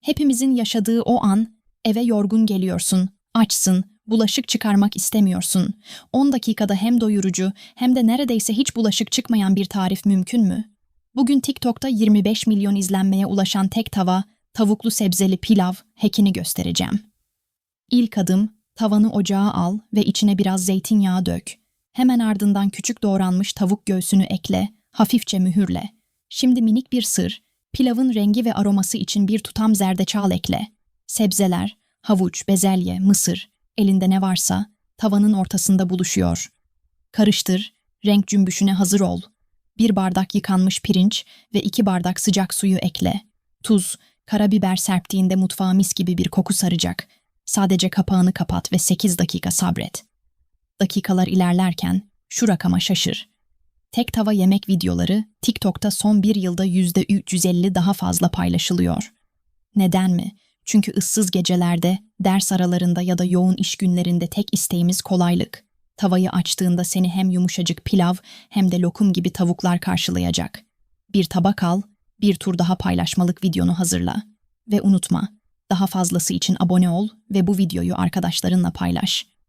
Hepimizin yaşadığı o an, eve yorgun geliyorsun, açsın, bulaşık çıkarmak istemiyorsun. 10 dakikada hem doyurucu hem de neredeyse hiç bulaşık çıkmayan bir tarif mümkün mü? Bugün TikTok'ta 25 milyon izlenmeye ulaşan tek tava, tavuklu sebzeli pilav hackini göstereceğim. İlk adım, tavanı ocağa al ve içine biraz zeytinyağı dök. Hemen ardından küçük doğranmış tavuk göğsünü ekle, hafifçe mühürle. Şimdi minik bir sır, pilavın rengi ve aroması için bir tutam zerdeçal ekle. Sebzeler, havuç, bezelye, mısır, elinde ne varsa tavanın ortasında buluşuyor. Karıştır, renk cümbüşüne hazır ol. Bir bardak yıkanmış pirinç ve iki bardak sıcak suyu ekle. Tuz, karabiber serptiğinde mutfağa mis gibi bir koku saracak. Sadece kapağını kapat ve 8 dakika sabret. Dakikalar ilerlerken şu rakama şaşır. Tek tava yemek videoları TikTok'ta son bir yılda %350 daha fazla paylaşılıyor. Neden mi? Çünkü ıssız gecelerde, ders aralarında ya da yoğun iş günlerinde tek isteğimiz kolaylık. Tavayı açtığında seni hem yumuşacık pilav hem de lokum gibi tavuklar karşılayacak. Bir tabak al, bir tur daha paylaşmalık videonu hazırla. Ve unutma, daha fazlası için abone ol ve bu videoyu arkadaşlarınla paylaş.